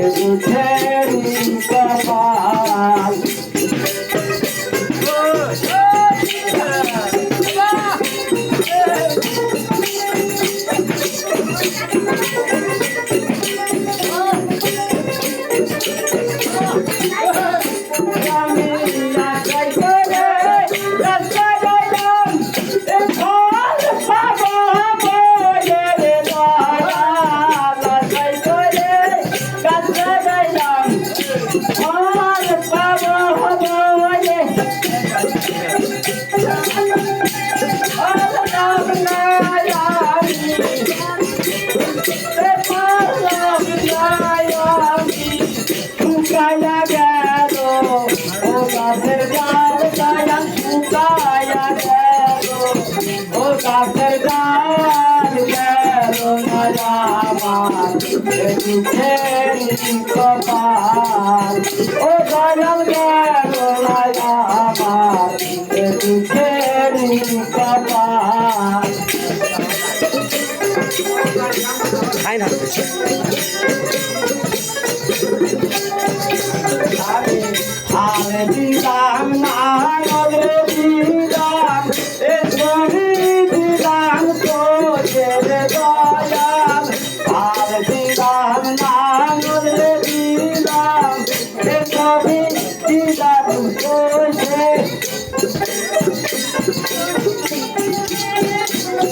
is intact. Oh, I am there, oh, I am there, oh, I am there. I'm not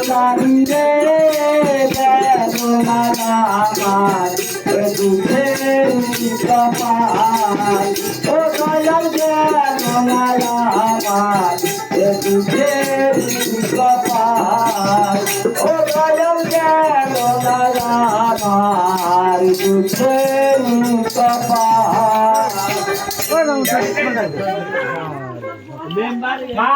বাহিরে আমার দুধের পায় ও দয়াল আমার দুধের পায় ও দয়াল আমার দুধের পায়